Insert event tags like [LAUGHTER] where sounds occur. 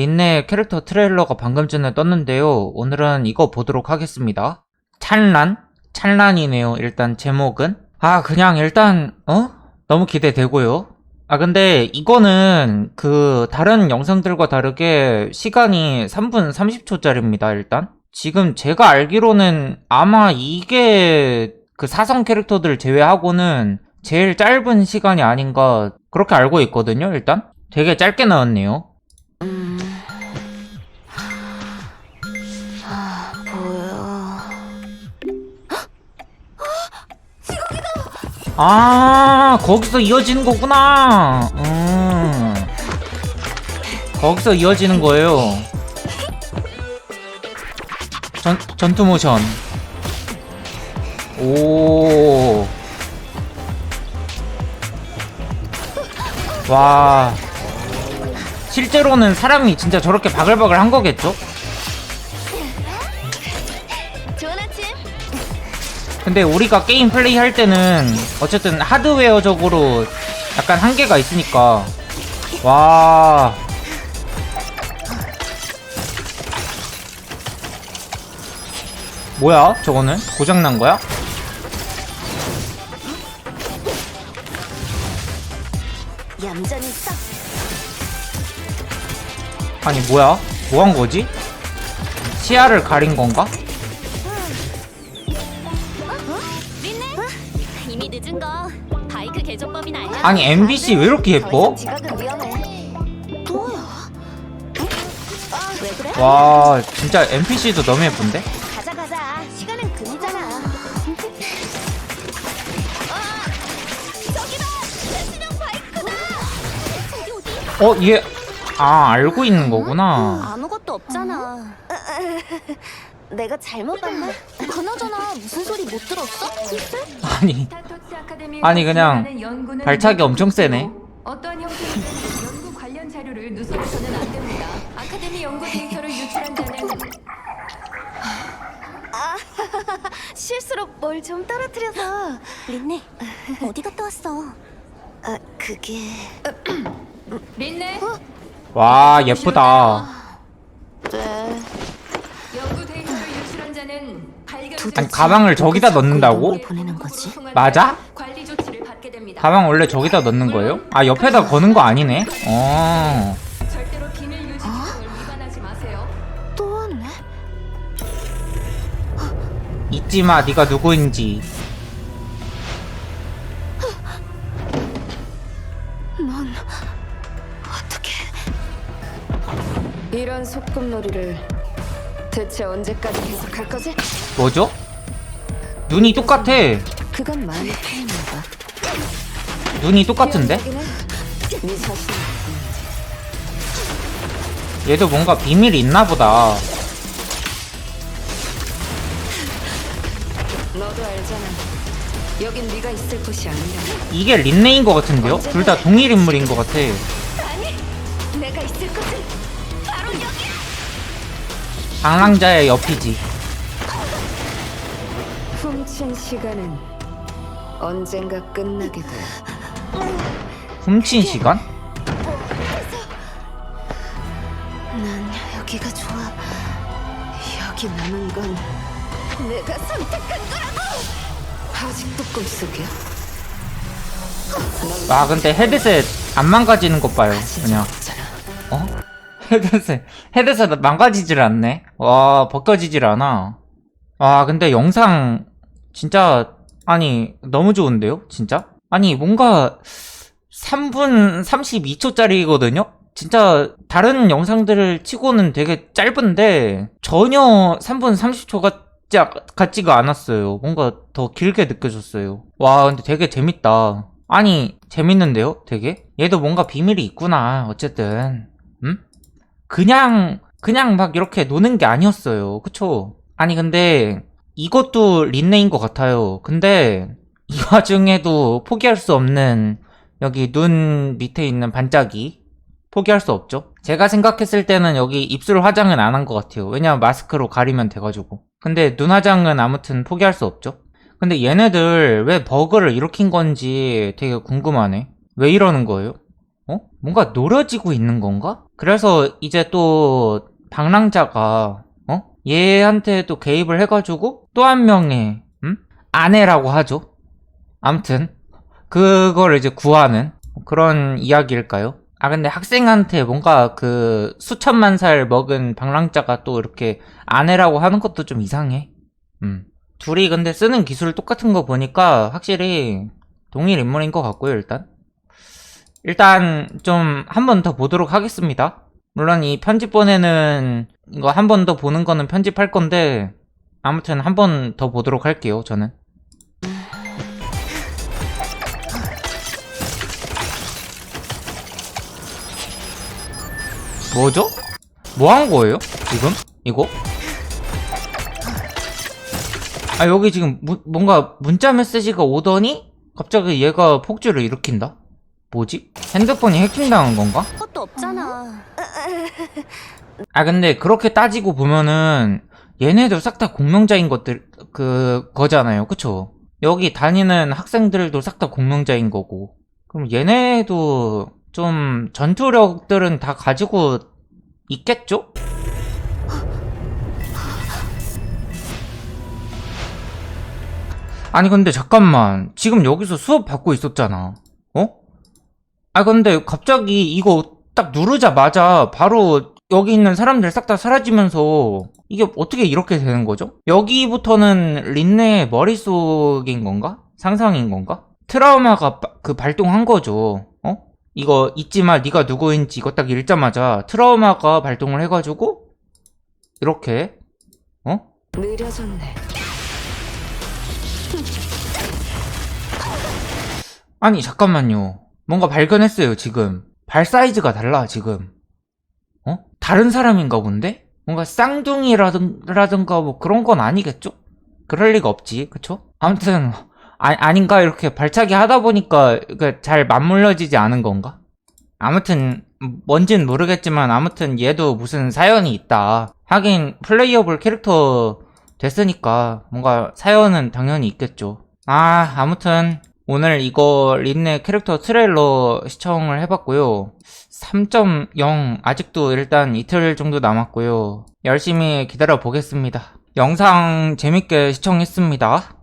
린네 캐릭터 트레일러가 방금 전에 떴는데요. 오늘은 이거 보도록 하겠습니다. 찬란? 찬란이네요. 일단 제목은. 아, 그냥 일단, 어? 너무 기대되고요. 아, 근데 이거는 그 다른 영상들과 다르게 시간이 3분 30초짜리입니다, 일단. 지금 제가 알기로는 아마 이게 그 사성 캐릭터들 제외하고는 제일 짧은 시간이 아닌가 그렇게 알고 있거든요, 일단. 되게 짧게 나왔네요. 아, 거기서 이어지는 거구나. 음. 거기서 이어지는 거예요. 전, 전투 모션. 오. 와. 실제로는 사람이 진짜 저렇게 바글바글 한 거겠죠? 근데 우리가 게임 플레이 할 때는 어쨌든 하드웨어적으로 약간 한계가 있으니까 와 뭐야 저거는 고장난 거야? 아니 뭐야 뭐 한 거지? 시야를 가린 건가? 아니 MBC 왜 이렇게 예뻐? 뭐야? 왜 그래? 와 진짜 NPC도 너무 예쁜데? 가자 가자. 시간은 금이잖아. 아, 저기 봐. 신형 바이크다. 저기 어디? 어얘아 알고 있는 거구나 아무것도 없잖아. [LAUGHS] 내가 잘못 봤나? 그나저나 무슨 소리 못 들었어? 아니 아니, 그냥 발차기 엄청 세네. 어떠한 형태이든 연구 관련 자료를 누설해서는 안 됩니다. 아카데미 연구 데이터를 유출한 자는 실수로 뭘 좀 떨어뜨려서. 린네, 어디 갔다 왔어? 아, 그게 린네 와 예쁘다 네. 연구 데이터를 유출한 자는 발견 아니 가방을 저기다 넣는다고? 보내는 거지? 맞아? 관리 조치를 받게 됩니다. 가방 원래 저기다 넣는 거예요? 아 옆에다 거는 거 아니네? 어 절대로 비밀 유지 규정을 위반하지 마세요. 또 왔네. 잊지 마 네가 누구인지 넌 어떻게? 이런 소꿉놀이를 대체 언제까지 계속할 거지? 뭐죠? 눈이 똑같아 그건 많이 틀린가 눈이 똑같은데? 네 자신 얘도 뭔가 비밀이 있나 보다 너도 알잖아. 여긴 네가 있을 곳이 아니라. 이게 린네인 것 같은데요? 둘 다 동일 인물인 것 같아 내가 있을 곳은 바로 여기야. 방랑자의 옆이지 훔친 시간은 언젠가 끝나게 돼. 훔친 시간? 난 여기가 좋아. 여기 남은 건 내가 선택한 거라고. 아직도 꿈속이야. 아 근데 헤드셋 안 망가지는 것 봐요 그냥 어? [LAUGHS] 헤드셋 헤드셋 망가지질 않네 와 벗겨지질 않아 아 근데 영상 진짜 아니 너무 좋은데요? 진짜? 아니 뭔가 3분 32초짜리거든요? 진짜 다른 영상들을 치고는 되게 짧은데 전혀 3분 30초 같지, 같지가 않았어요. 뭔가 더 길게 느껴졌어요. 와 근데 되게 재밌다. 아니 재밌는데요? 되게? 얘도 뭔가 비밀이 있구나 어쨌든. 음? 그냥 그냥 막 이렇게 노는 게 아니었어요. 그쵸? 아니 근데 이것도 린네인 것 같아요 근데 이 [LAUGHS] 와중에도 포기할 수 없는 여기 눈 밑에 있는 반짝이 포기할 수 없죠 제가 생각했을 때는 여기 입술 화장은 안 한 것 같아요 왜냐면 마스크로 가리면 돼가지고 근데 눈 화장은 아무튼 포기할 수 없죠 근데 얘네들 왜 버그를 일으킨 건지 되게 궁금하네 왜 이러는 거예요? 어? 뭔가 노려지고 있는 건가? 그래서 이제 또 방랑자가 어? 얘한테 또 개입을 해가지고 또 한 명의 음? 아내라고 하죠. 암튼 그걸 이제 구하는 그런 이야기일까요? 아 근데 학생한테 뭔가 그 수천만 살 먹은 방랑자가 또 이렇게 아내라고 하는 것도 좀 이상해. 음. 둘이 근데 쓰는 기술 똑같은 거 보니까 확실히 동일 인물인 것 같고요, 일단. 일단 좀 한 번 더 보도록 하겠습니다. 물론 이 편집본에는 이거 한 번 더 보는 거는 편집할 건데 아무튼 한 번 더 보도록 할게요, 저는. 뭐죠? 뭐 한 거예요? 지금? 이거? 아 여기 지금 무- 뭔가 문자 메시지가 오더니 갑자기 얘가 폭주를 일으킨다? 뭐지? 핸드폰이 해킹당한 건가? 것도 없잖아. 아 근데 그렇게 따지고 보면은 얘네도 싹다 공명자인 것들 그 거잖아요 그쵸? 여기 다니는 학생들도 싹 다 공명자인 거고 그럼 얘네도 좀 전투력들은 다 가지고 있겠죠? 아니 근데 잠깐만 지금 여기서 수업 받고 있었잖아 어? 아 근데 갑자기 이거 딱 누르자마자 바로 여기 있는 사람들 싹 다 사라지면서 이게 어떻게 이렇게 되는 거죠? 여기부터는 린네의 머릿속인 건가? 상상인 건가? 트라우마가 바- 그 발동한 거죠. 어? 이거 잊지 마 네가 누구인지 이거 딱 읽자마자 트라우마가 발동을 해가지고 이렇게 어? 느려졌네. 아니 잠깐만요. 뭔가 발견했어요 지금. 발 사이즈가 달라 지금. 어? 다른 사람인가 본데? 뭔가 쌍둥이라든가 뭐 그런 건 아니겠죠? 그럴 리가 없지, 그쵸? 아무튼 아, 아닌가 이렇게 발차기 하다 보니까 잘 맞물려지지 않은 건가? 아무튼 뭔진 모르겠지만 아무튼 얘도 무슨 사연이 있다. 하긴 플레이어블 캐릭터 됐으니까 뭔가 사연은 당연히 있겠죠. 아 아무튼 오늘 이거 린네 캐릭터 트레일러 시청을 해봤고요. 3.0 아직도 일단 이틀 정도 남았고요. 열심히 기다려 보겠습니다. 영상 재밌게 시청했습니다.